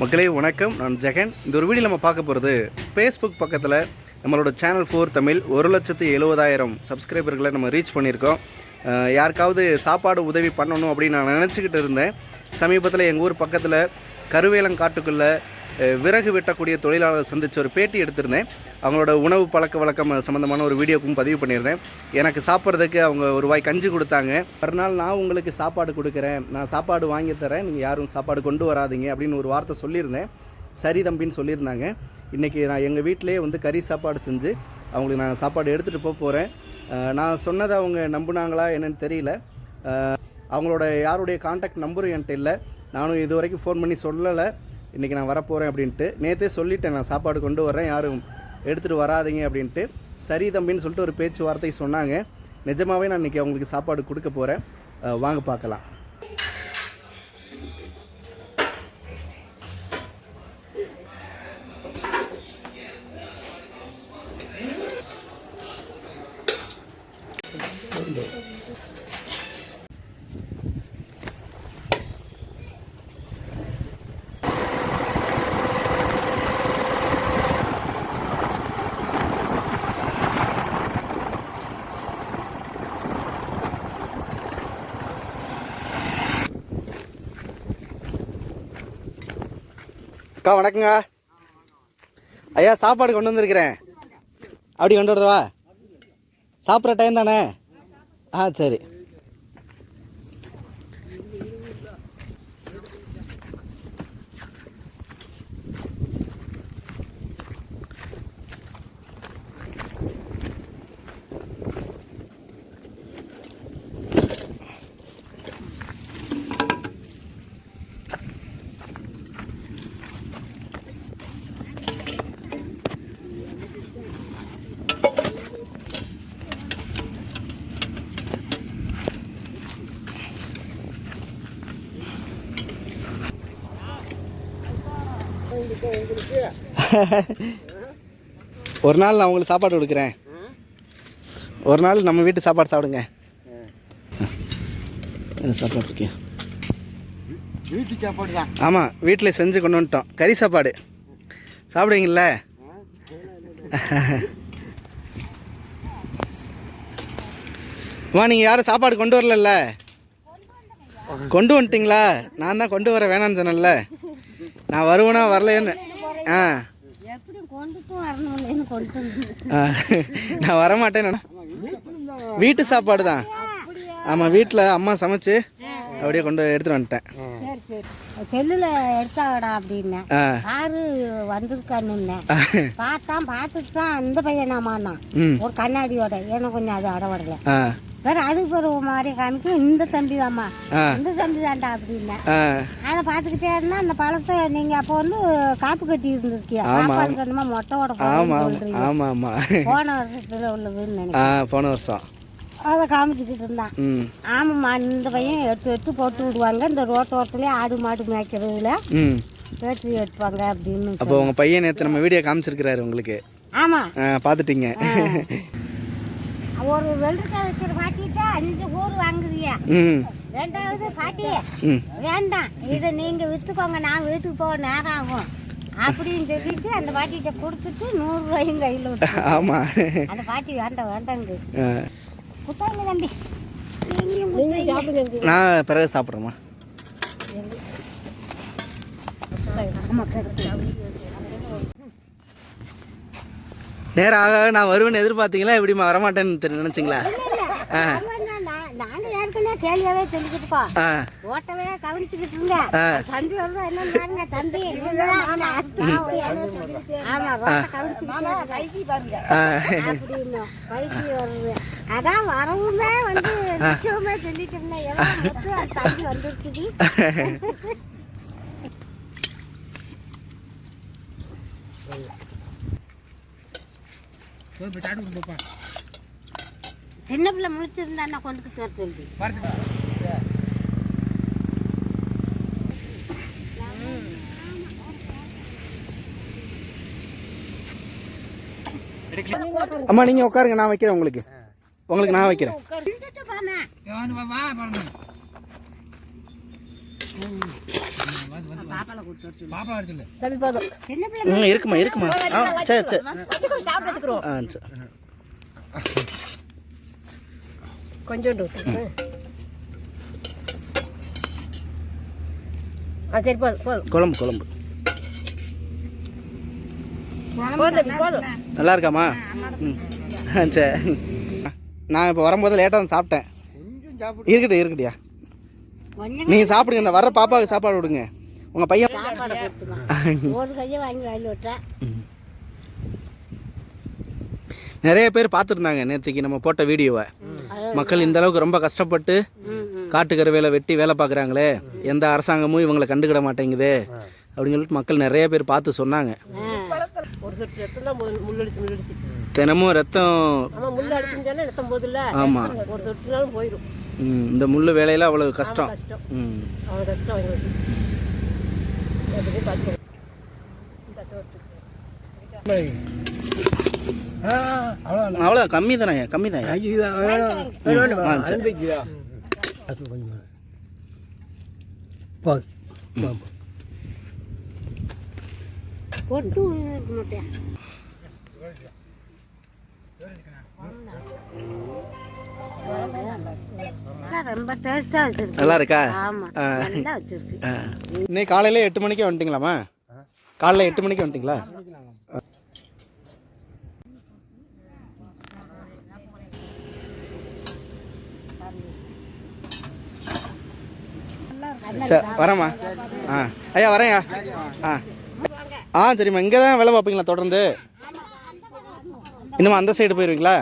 மக்களே வணக்கம். நான் ஜெகன். இந்த ஒரு வீடியோ நம்ம பார்க்க போகிறது ஃபேஸ்புக் பக்கத்தில் நம்மளோட சேனல் ஃபோர் தமிழ் ஒரு லட்சத்து எழுபதாயிரம் சப்ஸ்கிரைபர்களை நம்ம ரீச் பண்ணியிருக்கோம். யாருக்காவது சாப்பாடு உதவி பண்ணணும் அப்படின்னு நான் நினச்சிக்கிட்டு இருந்தேன். சமீபத்தில் எங்கள் ஊர் பக்கத்தில் கருவேலங்காட்டுக்குள்ளே விறகு வெட்டக்கூடிய தொழிலாளர் சந்தித்து ஒரு பேட்டி எடுத்திருந்தேன். அவங்களோட உணவு பழக்க வழக்கம் சம்மந்தமான ஒரு வீடியோக்கும் பதிவு பண்ணியிருந்தேன். எனக்கு சாப்பிட்றதுக்கு அவங்க ஒரு வாய் கஞ்சி கொடுத்தாங்க. மறுநாள் நான் உங்களுக்கு சாப்பாடு கொடுக்குறேன். நான் சாப்பாடு வாங்கி தரேன். நீங்கள் யாரும் சாப்பாடு கொண்டு வராதீங்க அப்படின்னு ஒரு வார்த்தை சொல்லியிருந்தேன். சரி தம்பின்னு சொல்லியிருந்தாங்க. இன்றைக்கி நான் எங்கள் வீட்டிலே வந்து கறி சாப்பாடு செஞ்சு அவங்களுக்கு நான் சாப்பாடு எடுத்துகிட்டு போக போகிறேன் நான் சொன்னதை அவங்க நம்புனாங்களா என்னன்னு தெரியல. அவங்களோட யாருடைய காண்டாக்ட் நம்பரும் என்கிட்ட இல்லை. நானும் இது வரைக்கும் ஃபோன் பண்ணி சொல்லலை. இன்றைக்கி நான் வரப்போகிறேன் அப்படின்ட்டு நேற்றே சொல்லிட்டேன் நான் சாப்பாடு கொண்டு வரேன் யாரும் எடுத்துகிட்டு வராதீங்க அப்படின்ட்டு. சரி தம்பின்னு சொல்லிட்டு ஒரு பேச்சுவார்த்தை சொன்னாங்க. நிஜமாகவே நான் இன்றைக்கி அவங்களுக்கு சாப்பாடு கொடுக்க போகிறேன் வாங்க பார்க்கலாம். அக்கா வணக்கங்க. ஐயா சாப்பாடு கொண்டு வந்திருக்கிறேன். அப்படி கொண்டு வரவா சாப்பிட்ற டைம் தானே? ஆ சரி. ஒரு நாள் நான் உங்களுக்கு சாப்பாடு கொடுக்குறேன். ஒரு நாள் நம்ம வீட்டு சாப்பாடு சாப்பிடுங்க. சாப்பாடு இருக்கே? வீட்டு சாப்பாடு தான். ஆமாம் வீட்டில் செஞ்சு கொண்டு வந்துட்டோம். கறி சாப்பாடு. சாப்பிடுவீங்கள அம்மா நீங்கள் யாரும் சாப்பாடு கொண்டு வரலல்ல? கொண்டு வந்துட்டீங்களா? நான் தான் கொண்டு வர வேணாம்னு சொன்னேன்ல. நான் வருவேனா? வரலையேன்னு. ஆ. நான் வரமாட்டேன் வீட்டு சாப்பாடு தான். ஆமாம் வீட்டில் அம்மா சமைச்சு அப்படியே கொண்டு எடுத்துகிட்டு வந்துட்டேன். சரி சரி. செல்லில் எடுத்தாடா அப்படின்னேன். காரு வந்திருக்கான்னு ஆ. பார்த்தான் பார்த்துட்டு தான் இந்த பையனாமான்னான். ம். ஒரு கண்ணாடியோட. எனக்கு கொஞ்சம் அது அடவடலை. வேற அதுக்கு பிறகு மாதிரி காமிக்க? இந்த தம்பி தாம்மா இந்த தம்பி தான்டா அப்படின்னேன் ஆ. அதை பார்த்துக்கிட்டே இருந்தா அந்த பழத்தை நீங்கள் அப்போ வந்து காப்பு கட்டி இருந்திருக்கியா? ஆமா. சாப்பாடு கண்ணுமா மொட்டையோட ஆமாம் ஆமாம் போன வருஷத்தில் உள்ளதுன்னு நினைக்கிறேன். போன வருஷம். அதை காமிச்சிக்கிட்டு இருந்தான் ஆமாம்மா இந்த பையன் எடுத்து எடுத்து போட்டு விடுவாங்க. இந்த ரோட்டோரத்துலேயே ஆடு மாடு மேய்க்கிறதுல பேட்டரி எடுப்பாங்க அப்படின்னு அப்போ உங்கள் பையன் நேற்று நம்ம வீடியோ காமிச்சிருக்கிறாரு உங்களுக்கு. ஆமாம் ஆ பார்த்துட்டீங்க. ஒரு வெள்ளக்காய் வைக்கிற பாட்டிட்ட அஞ்சு கூறு வாங்குறியா ம். ரெண்டாவது பாட்டி வேண்டாம். இதை நீங்கள் விற்றுக்கோங்க நான் வீட்டுக்கு போக நேரம் ஆகும். அப்படின்னு சொல்லிட்டு அந்த பாட்டிகிட்ட கொடுத்துட்டு நூறுரூவாயும் கையில் விட்டு ஆமாம் அந்த பாட்டி வேண்டாம் வேண்டாங்க. குத்தாங்க தம்பி. நான் பிறகு சாப்பிட்றேம்மா. ஆமாம் நேரம் ஆக நான் வருவேன்னு எதிர்பார்த்தீங்களா? எப்படிம்மா வரமாட்டேன்னு தெரி- நினைச்சீங்களா? ஆ. நாங்கள் ஏற்கனவே கேள்வியாவே சொல்லிக்கிட்டு இருக்கோம் ஓட்டவே கவனிச்சுக்கிட்டு ஆ. தம்பி பாருங்க தம்பி. ஆமா ரோட்டை கவனிச்சுக்கிட்டே பாருங்க. ஆ. அப்படின்னு பைக்கு வருது. அதான் வரவுமே வந்து நிச்சயமே சொல்லிட்டு இருந்தேன். ஏன்னா மொத்தம் அந்த தம்பி வந்துருச்சுடி சின்ன பிள்ளை முழிச்சிருந்தா கொண்டுக்கிட்டு வர சொல்லி அம்மா நீங்கள் உட்காருங்க நான் வைக்கிறேன் உங்களுக்கு. உங்களுக்கு நான் வைக்கிறேன் இருந்துட்டு போனேன் பாப்பா எடுத்துல தம்பி போதும் சின்ன பிள்ளை ம் இருக்குமா இருக்குமா? ஆ சரி சரி. ஆ சரி. கொஞ்சோண்டு. ஆ. சரி போதும் போதும். குழம்பு குழம்பு. போதும் தம்பி போதும். நல்லா இருக்காம்மா ம். சரி. நான் இப்போ வரும்போது லேட்டாக தான் சாப்பிட்டேன். கொஞ்சம் சாப்பிடு. இருக்கட்டும் இருக்கட்டியா நீங்கள் சாப்பிடுங்க இந்த வர்ற பாப்பாவுக்கு சாப்பாடு விடுங்க. உங்கள் பையன் சாப்பாடு கொடுத்துமா ஒரு கையை வாங்கி வாங்கி விட்டேன் நிறைய பேர் பார்த்துருந்தாங்க நேற்றுக்கு நம்ம போட்ட வீடியோவை. மக்கள் இந்த அளவுக்கு ரொம்ப கஷ்டப்பட்டு காட்டுக்கரை வேலை வெட்டி வேலை பார்க்குறாங்களே எந்த அரசாங்கமும் இவங்களை கண்டுக்கிட மாட்டேங்குது அப்படின்னு சொல்லிட்டு மக்கள் நிறைய பேர் பார்த்து சொன்னாங்க. தினமும் ரத்தம் ஆமாம் இந்த முள் வேலையில் அவ்வளோ கஷ்டம். ம். அவ்வளோ கஷ்டம் அவ்வளோ அவ்வளோ கம்மி தானே கம்மி தான்? பொட்டு ரொம்ப டேஸ்டா வச்சிருக்கு. நல்லா இருக்கா ஆமா. நல்லா வச்சிருக்கு. இன்னைக்கு காலையில எட்டு மணிக்கே வந்துட்டீங்களாம்மா? காலைல எட்டு மணிக்கு வந்துட்டீங்களா? சரி வரேம்மா. ஆ. ஐயா வரேன்யா. ஆ. ஆ சரிம்மா. இங்கே தான் வேலை பார்ப்பீங்களா தொடர்ந்து? இன்னும் அந்த சைடு போயிடுவீங்களா